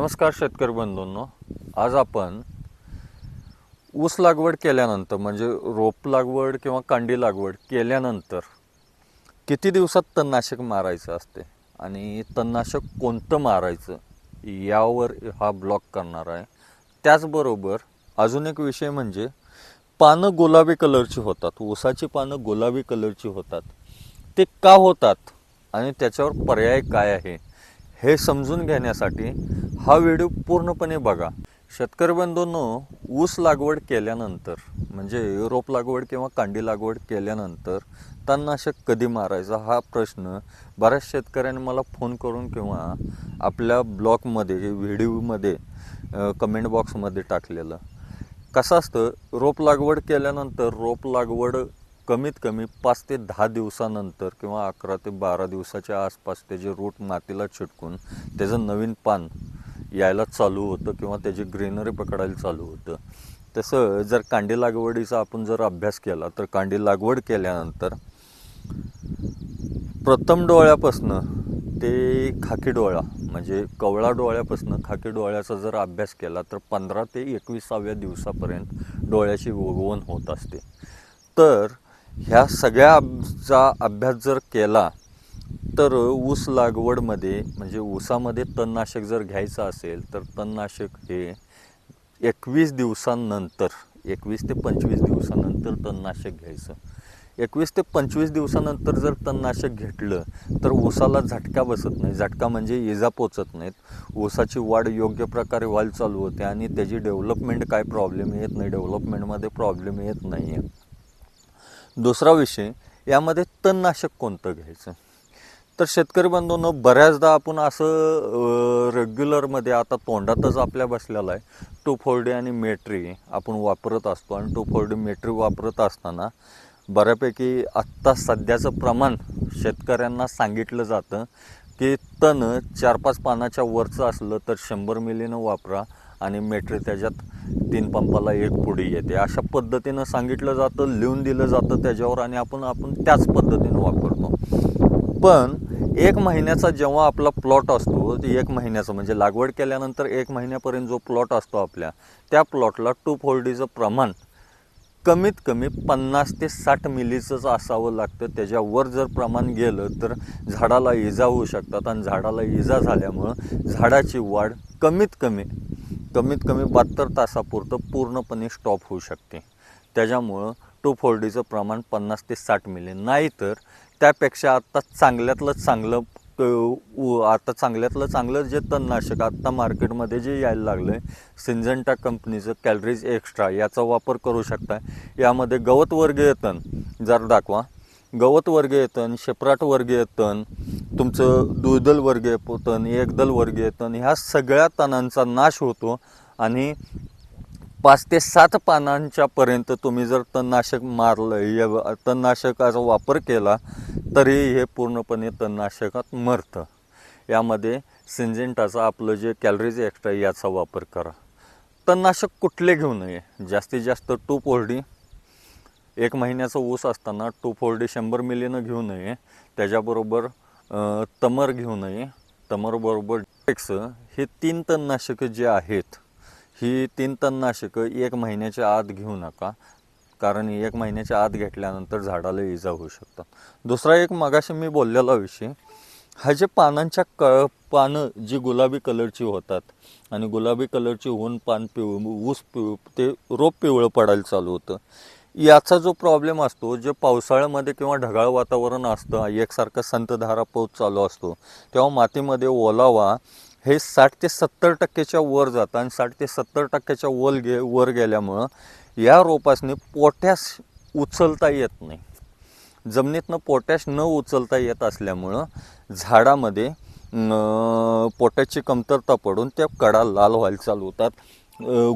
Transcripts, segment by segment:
नमस्कार शेतकरी बंधूंनो. आज आपण ऊस लागवड केल्यानंतर म्हणजे रोप लागवड किंवा कांडी लागवड केल्यानंतर किती दिवसात तणनाशक मारायचं असते आणि तणनाशक कोणतं मारायचं यावर हा ब्लॉक करणार आहे. त्याचबरोबर अजून एक विषय म्हणजे पानं गुलाबी कलरची होतात ऊसाची पानं गुलाबी कलरची होतात. ते का होतात आणि त्याच्यावर पर्याय काय आहे? हे समजून घेण्यासाठी हा व्हिडिओ पूर्णपणे बघा. शेतकरी बंधूंनो ऊस लागवड केल्यानंतर म्हणजे रोप लागवड किंवा कांडी लागवड केल्यानंतर तणनाशक कधी मारायचा हा प्रश्न बऱ्याच शेतकऱ्यांनी मला फोन करून किंवा आपल्या ब्लॉगमध्ये व्हिडिओमध्ये कमेंट बॉक्समध्ये टाकलेलं. कसं असतं रोप लागवड केल्यानंतर रोप लागवड कमीत कमी पाच ते दहा दिवसानंतर किंवा अकरा ते बारा दिवसाच्या आसपास त्याचे रूट मातीला चिटकून त्याचं नवीन पान यायला चालू होतं किंवा त्याची ग्रीनरी पकडायला चालू होतं. तसं जर कांडी लागवडीचा आपण जर अभ्यास केला तर कांडी लागवड केल्यानंतर प्रथम डोळ्यापासनं ते खाकी डोळा म्हणजे कवळा डोळ्यापासनं खाकी डोळ्याचा जर अभ्यास केला तर पंधरा ते एकविसाव्या दिवसापर्यंत डोळ्याची उगवण होत असते. तर ह्या सगळ्याचा अभ्यास जर केला तर ऊस लागवडमध्ये म्हणजे ऊसामध्ये तणनाशक जर घ्यायचं असेल तर तणनाशक हे एकवीस दिवसांनंतर एकवीस ते पंचवीस दिवसानंतर तणनाशक घ्यायचं. एकवीस ते पंचवीस दिवसानंतर जर तणनाशक घेतलं तर ऊसाला झटका बसत नाही. झटका म्हणजे इजा पोचत नाहीत. ऊसाची वाढ योग्य प्रकारे व्हायला चालू होते आणि त्याची डेव्हलपमेंट काय प्रॉब्लेम येत नाही. डेव्हलपमेंटमध्ये प्रॉब्लेम येत नाही आहे दुसरा विषय यामध्ये तणनाशक कोणतं घ्यायचं? तर शेतकरी बंधूंनो बऱ्याचदा आपण असं रेग्युलरमध्ये आता तोंडातच आपल्या बसलेला आहे. टू फोर्डी आणि मेट्री आपण वापरत असतो आणि टू फोर्डी मेट्री वापरत असताना बऱ्यापैकी आत्ता सध्याचं प्रमाण शेतकऱ्यांना सांगितलं जातं की तण चार पाच पानाच्या वरचं असलं तर शंभर मिलीनं वापरा. आणि मेट्री त्याच्यात तीन पंपाला एक पुढे येते. अशा पद्धतीनं सांगितलं जातं लिहून दिलं जातं त्याच्यावर आणि आपण आपण त्याच पद्धतीनं वापरतो. पण एक महिन्याचा जेव्हा आपला प्लॉट असतो एक महिन्याचा म्हणजे लागवड केल्यानंतर एक महिन्यापर्यंत जो प्लॉट असतो आपल्या त्या प्लॉटला टू फोर्डीचं प्रमाण कमीत कमी पन्नास ते साठ मिलीचंच असावं लागतं. त्याच्यावर जर प्रमाण गेलं तर झाडाला इजा होऊ शकतात. आणि झाडाला इजा झाल्यामुळं झाडाची वाढ कमीत कमी कमीत कमी बहात्तर तासापुरतं पूर्णपणे स्टॉप होऊ शकते. त्याच्यामुळं टू फोर्डीचं प्रमाण पन्नास ते साठ मिले. नाहीतर त्यापेक्षा आत्ता चांगल्यातलं चांगलं आता चांगल्यातलं चांगलं जे तणनाशक आत्ता मार्केटमध्ये जे यायला लागलं आहे सिंजंटा कंपनीचं कॅलरीज एक्स्ट्रा याचा वापर करू शकता. यामध्ये गवत वर्गीय तण जर दाखवा गवत वर्ग येतन शेपराट वर्ग येतन तुमचं दुर्दल वर्गीय येतन एकदल वर्ग येतन ह्या सगळ्या तणांचा नाश होतो आणि पाच ते सात पानांच्यापर्यंत तुम्ही जर तणनाशक मारलं या तणनाशकाचा वापर केला तरी हे पूर्णपणे तणनाशकात मरतं. यामध्ये सिंजेंटाचा आपलं जे कॅलरीज एक्स्ट्रा याचा वापर करा. तणनाशक कुठले घेऊ नये? जास्तीत जास्त टू पोर्डी एक महिन्याचा ऊस असताना टू फोर्डी शंभर मिलीनं घेऊ नये त्याच्याबरोबर तमर घेऊ नये तमरबरोबर टेक्स हे तीन तणनाशकं जे आहेत ही तीन तणनाशकं एक महिन्याच्या आत घेऊ नका कारण एक महिन्याच्या आत घेतल्यानंतर झाडाला इजा होऊ शकतात. दुसरा एक मगाशी मी बोललेला विषय हा जे पानांच्या क पानं जी गुलाबी कलरची होतात आणि गुलाबी कलरची होऊन पान पिव ऊस पिव ते रोप पिवळं पडायला चालू होतं. याचा जो प्रॉब्लेम असतो जे पावसाळ्यामध्ये किंवा ढगाळ वातावरण असतं एकसारखं संतधारा पाऊस चालू असतो तेव्हा मातीमध्ये ओलावा हे साठ ते सत्तर टक्क्याच्या वर जातं आणि साठ ते सत्तर टक्क्याच्या वर गे वर गेल्यामुळं या रोपासने पोटॅश उचलता येत नाही. जमिनीतनं पोटॅश न उचलता येत असल्यामुळं झाडामध्ये पोटॅशची कमतरता पडून त्या कडा लाल व्हायला चालू होतात.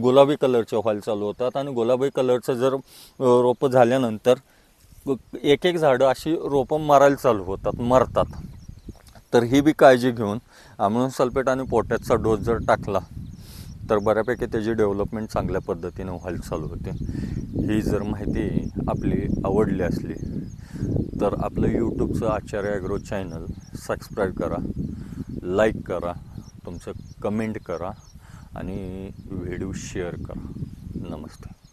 गुलाबी कलरच्या व्हायला चालू होतात आणि गुलाबी कलरचं जर रोपं झाल्यानंतर एक एक झाडं अशी रोपं मारायला चालू होतात मरतात. तर ही बी काळजी घेऊन आम्ही सल्फेट आणि पोटॅशचा डोस जर टाकला तर बऱ्यापैकी त्याची डेव्हलपमेंट चांगल्या पद्धतीने व्हायला चालू होते. ही जर माहिती आपली आवडली असली तर आपलं यूट्यूबचं आचार्य ॲग्रो चॅनल सबस्क्राईब करा लाईक करा तुमचं कमेंट करा. आणि व्हिडिओ शेअर करा. नमस्ते